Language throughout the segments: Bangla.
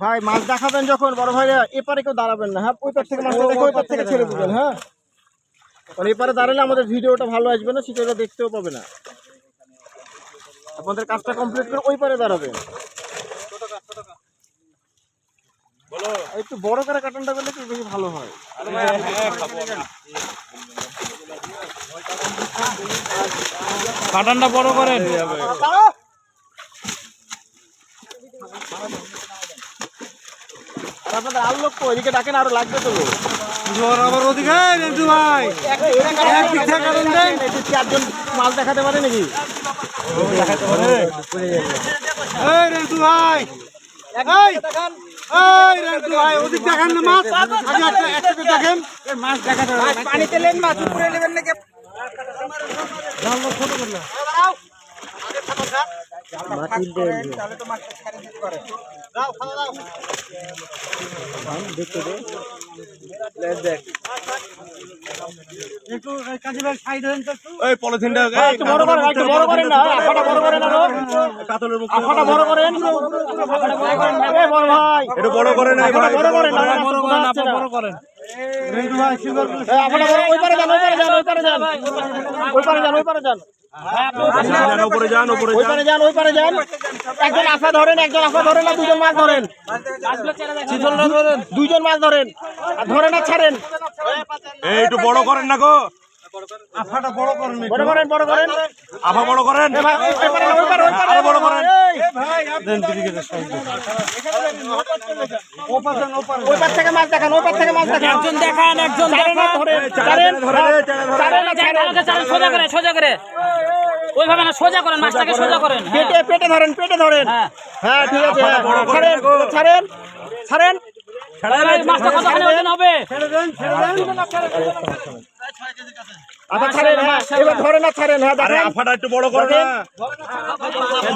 ভাই মাছ দেখাবেন যখন বড় ভাইরা এপারে কেউ দাঁড়াবেন না হ্যাঁ? ওই পার থেকে মাছটা দেখে ওই পার থেকে ছেড়ে দিবেন হ্যাঁ? কারণ এপারে দাঁড়ালে আমাদের ভিডিওটা ভালো আসবে না সেটা দেখতেও পাবে না। আপনাদের কাজটা কমপ্লিট করে ওই পারে দাঁড়াবেন। একটু বড় করে কাটানটা করলে একটু বেশি ভালো হয়। কাটানটা বড় করেন। আপনাদের আর লোক তো এদিকে ডাকেন আরও লাগবে তো। লোক। আবার ওদিকে রেন্টু ভাই। এক থেকে কাটান দেন। চারজন মাছ দেখাতে পারে নাকি? এই রেন্টু ভাই। এই এই রেন্টু ভাই ওদিক দেখান না মাছ। আগে একটা একটাকে দেখেন। এই মাছ দেখাতে হবে। পানিতে লেন মাছ উপরে নেবেন নাকি? একটু কাজী ভাই সাইড হন তো একটু ওই পলিথিনটা একটু বড় করেন একটু বড় করেন না আফাটা কাতলের মুখ আফাটা বড় করেন। এ বড় ভাই একটু বড় করে না আফাটা বড় করেন না বড় করেন আপনি বড় করেন রেন্টু ভাই সুগার এ, আফাটা বড় ওই পারে যান ওই পারে যান ওই পারে যান। ওই পারে যান ওই পারে যান। উপরে যান উপরে ওই পারে যান। ওই পারে যান। একজন আফা ধরেন একজন আফা ধরেন না দুজন মাছ ধরেন। দুইজন মাছ ধরেন। আর ধরেন আর ছাড়েন। এই একটু বড় করেন না গো। আফাটা বড় করেন বড় করেন বড় করেন। আফা বড় করেন। বড় করেন। এই, দেন দিদিকে সাইড ওই পার থেকে মাছ দেখান ওই পার থেকে মাছ দেখান। একজন দেখান একজন। সোজা করে সোজা করে। ওইভাবে না সোজা করেন মাছটাকে সোজা করেন হ্যাঁ। পেটে পেটে ধরেন পেটে ধরেন। হ্যাঁ। হ্যাঁ ঠিক আছে। হ্যাঁ। ছাড়েন ছাড়েন ছাড়েন। মাছটা কতখানি ওজন হবে? আচ্ছা ছাড়েন হ্যাঁ এবার ধরেন না ছাড়েন হ্যাঁ আরে আফাটা একটু বড় করে না।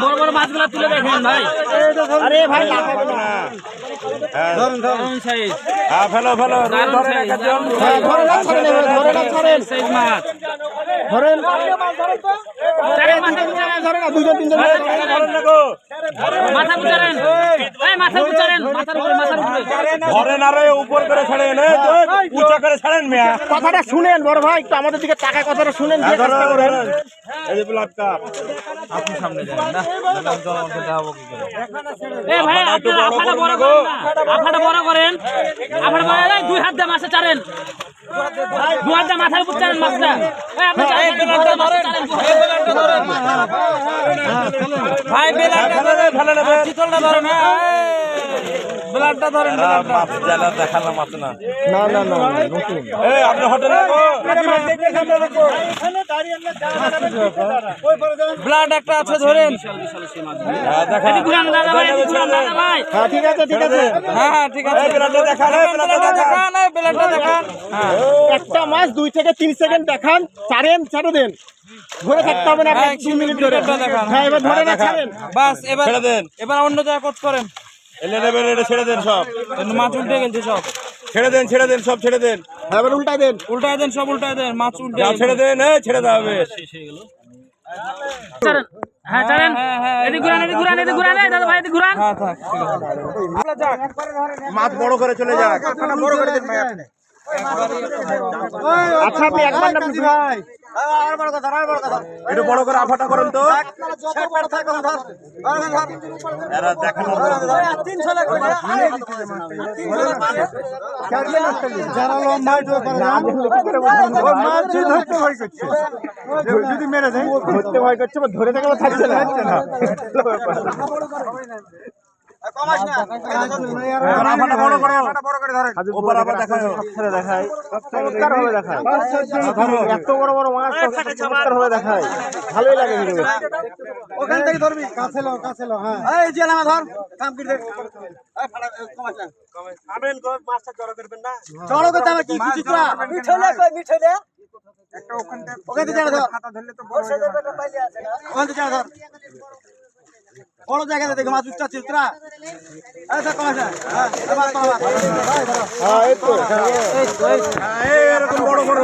বড় বড় মাছগুলো তুলে দেখেন ভাই। আরে ভাই লাফাবে না। হ্যাঁ। দারুণ size, হ্যাঁ, ফেলো ফেলো ধরে ছাড়েন ছাড়েন। মাছ। ধরেন। না দুজন তিনজন মিলে ধরেন না, ধরেন না গো মাথা গুছারেন। এই, মাথা গুছারেন, মাথার উপরে, মাথার উপরে। ধরেন আরে উপর করে ছাড়েন এই তো, উঁচা করে ছাড়েন মেয়া। কথাটা শুনেন বড় ভাই একটু আমাদের দিকে টাকা কথাটা শুনেন দিয়ে চেষ্টা করেন। এই এই ভাই, আপনারা বড় আফাটা করুন বড় না। করেন আফাটা বড় করেন। আফাটা বড় করেন, দুই হাত দিয়ে মাছটা ছাড়েন। দু হাত দিয়ে মাথার উপর ছাড়েন মাছটা। এই, আপনি ছাড়েন। ভাই বেলাটা ধরেন। নেবেন চিতলটা ধরেন। ব্লাডটা ধরেন মাছ জ্বালা দেখালাম না না না নতুন। এই আপনি হোটেলে ব্লাড একটা আছে ধরেন। হ্যাঁ, দেখা। দাদা ভাই, এদিক দাদা ভাই। হ্যাঁ ঠিক আছে ঠিক আছে। হ্যাঁ হ্যাঁ ঠিক আছে। ব্লাডটা দেখান ব্লাডটা দেখান। ব্লাডটা দেখান। হ্যাঁ। একটা মাছ দুই থেকে তিন সেকেন্ড দেখান ছাড়েন ছেড়ে দেন। ধরে থাকতে হবে না হ্যাঁ, আপনার মিনিট ধরে। হ্যাঁ এবার ধরে না ছাড়েন। বাস এবার ছেড়ে দেন। এবার অন্য জায়গায় কোচ করেন। এলে নেবেন এটা ছেড়ে দেন সব। কিন্তু মাছ উল্টে গেছে সব। ছেড়ে দেন ছেড়ে দেন সব ছেড়ে দেন। হ্যাঁ এবার উল্টাই দেন। উল্টায় দেন সব উল্টায় দেন মাছ উল্টে ছেড়ে দেন এই ছেড়ে দেওয়া হবে। হ্যাঁ। হ্যাঁ, হ্যাঁ, এদিক ঘুরান, এদিক ঘুরান, এদিক ঘুরান, দাদা ভাই, এদিক ঘুরান। হ্যাঁ থাক ঠিক আছে। মাছ বড় করে চলে যাক। আচ্ছা আপনি একবার না ভাই। একটু বড় করে আফাটা করেন তো। যারা লম্বা ভয় করছে। যদি মেরে দেয় ধরতে ভয় করছে বা ধরে থাকলে থাকছে না। ভালোই লাগে ওখান থেকে ধরবি। কাছে লো কাছে লো হ্যাঁ। এই যে নামা ধর। কাম আবেন গো মাছটা জড়ো করবেন না। কি? কিছু চা মিঠলে কই মিঠলে একটা ওখান থেকে ওখান থেকে ধর। খাতা ধরলে তো বড় ওখান থেকে ধর। বড় জায়গাতে দেখে মাছ উঠটা চিত্রা। এরকম বড় বড়